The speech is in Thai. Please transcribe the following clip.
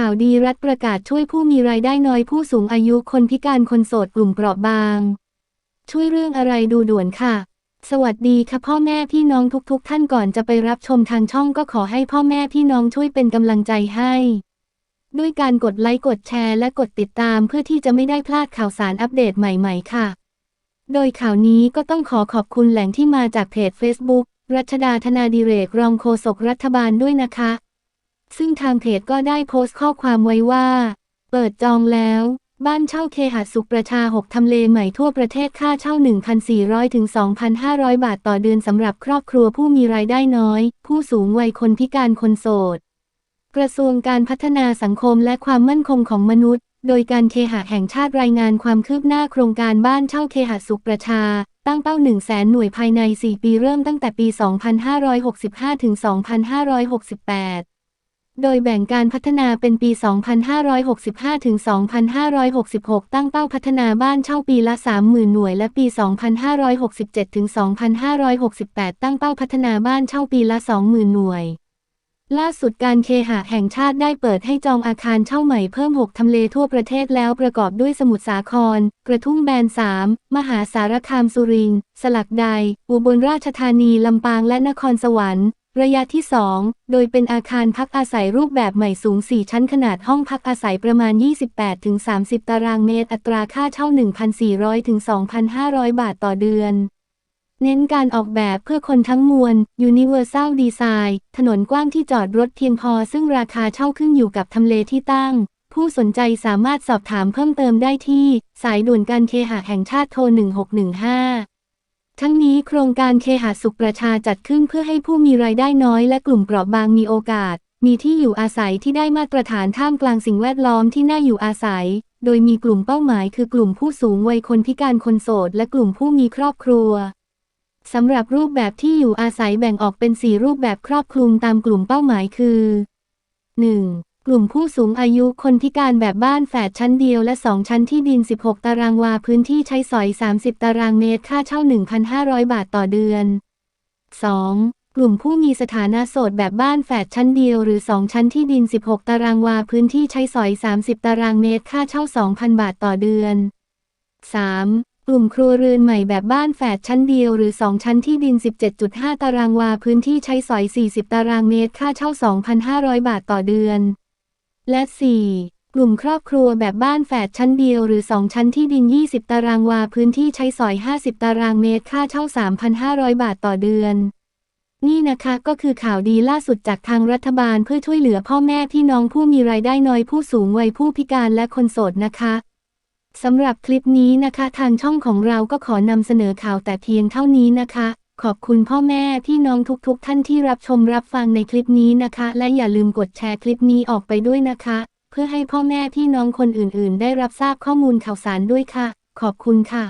ข่าวดีรัฐประกาศช่วยผู้มีรายได้น้อยผู้สูงอายุคนพิการคนโสดกลุ่มเปราะบาง ช่วยเรื่องอะไรดูด่วนค่ะ สวัสดีค่ะพ่อแม่พี่น้องทุกๆท่านก่อนจะไปรับชมทางช่องก็ขอให้พ่อแม่พี่น้องช่วยเป็นกำลังใจให้ ด้วยการกดไลค์กดแชร์และกดติดตามเพื่อที่จะไม่ได้พลาดข่าวสารอัปเดตใหม่ๆ ค่ะ โดยข่าวนี้ก็ต้องขอขอบคุณแหล่งที่มาจากเพจ Facebook รัชดาธนาดิเรกรองโฆษกรัฐบาลด้วยนะคะ ซึ่งทางเพจก็ได้โพสต์ข้อความไว้ว่า เปิดจองแล้ว บ้านเช่าเคหะสุขประชา 6 ทำเลใหม่ทั่วประเทศค่าเช่า 1,400 ถึง 2,500 บาทต่อเดือนสำหรับครอบครัวผู้มีรายได้น้อย ผู้สูงวัยคนพิการคนโสด กระทรวงการพัฒนาสังคมและความมั่นคงของมนุษย์ โดยการเคหะแห่งชาติรายงานความคืบหน้าโครงการบ้านเช่าเคหะสุขประชาตั้งเป้า 1 0 0 0 0แสนหน่วยภายใน 4 ปีเริ่มตั้งแต่ปี 2565 ถึง 2568 โดยแบ่งการพัฒนาเป็นปี 2565 ถึง 2566 ตั้งเป้าพัฒนาบ้านเช่าปีละ 30,000 หน่วย และปี 2567 ถึง 2568 ตั้งเป้าพัฒนาบ้านเช่าปีละ 20,000 หน่วย ล่าสุดการเคหะแห่งชาติได้เปิดให้จองอาคารเช่าใหม่เพิ่ม 6 ทำเลทั่วประเทศแล้วประกอบด้วยสมุทรสาคร กระทุ่มแบน 3 มหาสารคามสุรินทร์ สลักใด อุบลราชธานี ลำปาง และนครสวรรค์ ระยะที่ 2 โดยเป็นอาคารพักอาศัยรูปแบบใหม่สูง 4 ชั้นขนาดห้องพักอาศัยประมาณ 28-30 ตารางเมตร อัตราค่าเช่า 1,400-2,500 บาทต่อเดือน เน้นการออกแบบเพื่อคนทั้งมวล Universal Design ถนนกว้างที่จอดรถเพียงพอซึ่งราคาเช่าขึ้นอยู่กับทำเลที่ตั้ง ผู้สนใจสามารถสอบถามเพิ่มเติมได้ที่ สายด่วนการเคหะแห่งชาติโทร1615 ทั้งนี้โครงการเคหะสุขประชาจัดขึ้นเพื่อให้ผู้มีรายได้น้อยและกลุ่มเปราะบางมีโอกาส มีที่อยู่อาศัยที่ได้มาตรฐานท่ามกลางสิ่งแวดล้อมที่น่าอยู่อาศัย โดยมีกลุ่มเป้าหมายคือกลุ่มผู้สูงวัยคนพิการคนโสดและกลุ่มผู้มีครอบครัวสำหรับรูปแบบที่อยู่อาศัยแบ่งออกเป็น 4 รูปแบบครอบคลุมตามกลุ่มเป้าหมายคือ 1. กลุ่มผู้สูงอายุคนพิการแบบบ้านแฝดชั้นเดียวและ 2 ชั้นที่ดิน 16 ตารางวาพื้นที่ใช้สอย 30 ตารางเมตร ค่าเช่า 1,500 บาทต่อเดือน 2. กลุ่มผู้มีสถานะโสดแบบบ้านแฝดชั้นเดียวหรือ 2 ชั้นที่ดิน 16 ตารางวาพื้นที่ใช้สอย 30 ตารางเมตร ค่าเช่า 2,000 บาทต่อเดือน 3. กลุ่มครัวเรือนใหม่แบบบ้านแฝดชั้นเดียวหรือ 2 ชั้นที่ดิน 17.5 ตารางวาพื้นที่ใช้สอย 40 ตารางเมตร ค่าเช่า 2,500 บาทต่อเดือน และ 4. กลุ่มครอบครัวแบบบ้านแฝดชั้นเดียวหรือ 2 ชั้นที่ดิน 20 ตารางวาพื้นที่ใช้สอย 50 ตารางเมตรค่าเช่า 3,500 บาทต่อเดือน นี่นะคะก็คือข่าวดีล่าสุดจากทางรัฐบาลเพื่อช่วยเหลือพ่อแม่พี่น้องผู้มีรายได้น้อยผู้สูงวัยผู้พิการและคนโสดนะคะสำหรับคลิปนี้นะคะ ทางช่องของเราก็ขอนำเสนอข่าวแต่เพียงเท่านี้นะคะ ขอบคุณพ่อแม่พี่น้องทุกๆ ท่านที่รับชมรับฟังในคลิปนี้นะคะ และอย่าลืมกดแชร์คลิปนี้ออกไปด้วยนะคะ เพื่อให้พ่อแม่พี่น้องคนอื่นๆ ได้รับทราบข้อมูลข่าวสารด้วยค่ะ ขอบคุณค่ะ